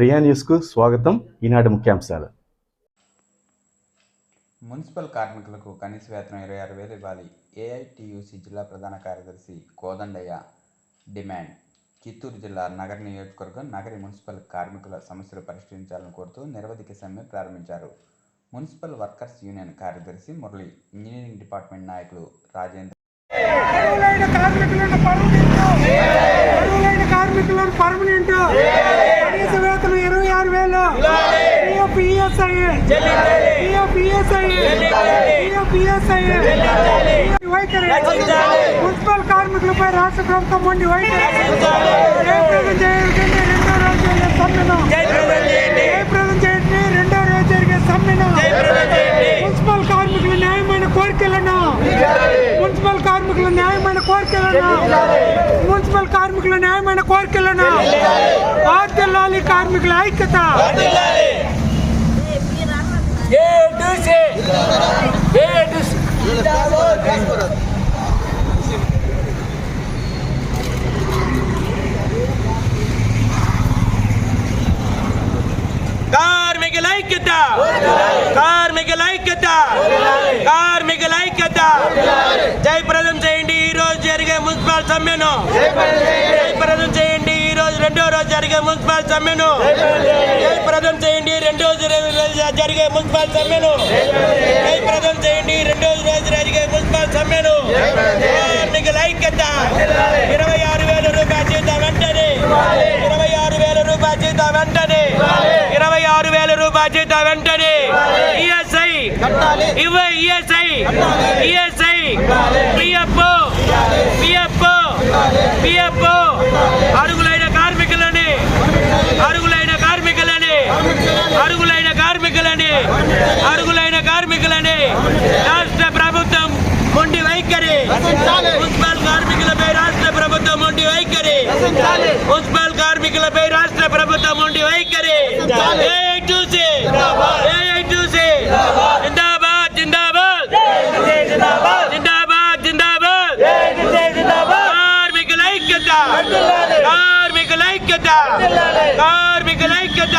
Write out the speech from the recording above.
ప్రియా న్యూస్కు స్వాగతం. ఈనాటి ముఖ్యాంశాలు. మున్సిపల్ కార్మికులకు కనీస వేతనం ఇరవై ఆరు వేలు ఇవ్వాలి. ఏఐటియుసి జిల్లా ప్రధాన కార్యదర్శి కోదండయ్య డిమాండ్. చిత్తూరు జిల్లా నగర నియోజకవర్గం నగరి మున్సిపల్ కార్మికుల సమస్యలు పరిష్కరించాలని కోరుతూ నిరవధిక సమ్మె ప్రారంభించారు. మున్సిపల్ వర్కర్స్ యూనియన్ కార్యదర్శి మురళి ఇంజనీరింగ్ డిపార్ట్మెంట్ నాయకులు రాజేంద్ర కార్మికులను పర్మనెంట్ అర్హులైన కార్మికులను పర్మనెంట్ కనీస వేతనం ఇరవై ఆరు వేలు PF ESI PF ESI PF ESI వైఖరి. మున్సిపల్ కార్మికులపై రాష్ట్ర ప్రభుత్వం మొండి వైఖరి. రెండో రోజు జరిగే సమ్మెను. జయప్రదం చేయండి రెండో రోజు జరిగే సమ్మెను. మున్సిపల్ కార్మికుల న్యాయమైన కోరికలను మున్సిపల్ కార్మికుల న్యాయమైన కోరికలను మున్సిపల్ కార్మికుల న్యాయమైన కోరికలను ఆర్తిల్లాలి కార్మికుల ఐక్యత. కార్మికుల ఐక్యత కార్మికుల ఐక్యత కార్మికుల ఐక్యత జయప్రదం చేయండి ఈ రోజు జరిగే మున్సిపల్ సమ్మెను. మున్సిపల్ సమ్మెను జయప్రదం చేయండి రెండో రోజు జరిగే మున్సిపల్ సమ్మెను జయప్రదం చేయండి రెండో రోజు జరిగే మున్సిపల్ సమ్మెను కార్మికుల ఐక్యత ఇరవై ఆరు వేల రూపాయల జీతం వెంటనే. ఇరవై ఆరు వేల రూపాయల జీతం వెంటనే. ఇరవై ఆరు వేల రూపాయల జీతం వెంటనే. ఈఎస్ఐ ఇవ్వ ఈఎస్ఐ. ఈఎస్ఐ. రాష్ట్ర ప్రభుత్వం మొండి వైఖరి. మున్సిపల్ కార్మికులపై రాష్ట్ర ప్రభుత్వం మొండి వైఖరి. మున్సిపల్ కార్మికులపై రాష్ట్ర ప్రభుత్వం మొండి వైఖరి. చూసి చూసి జిందాబాద్. జిందాబాద్. జిందాబాద్ జిందాబాద్. కార్మికుల ఐక్యత. కార్మికుల ఐక్యత. కార్మికుల ఐక్యత.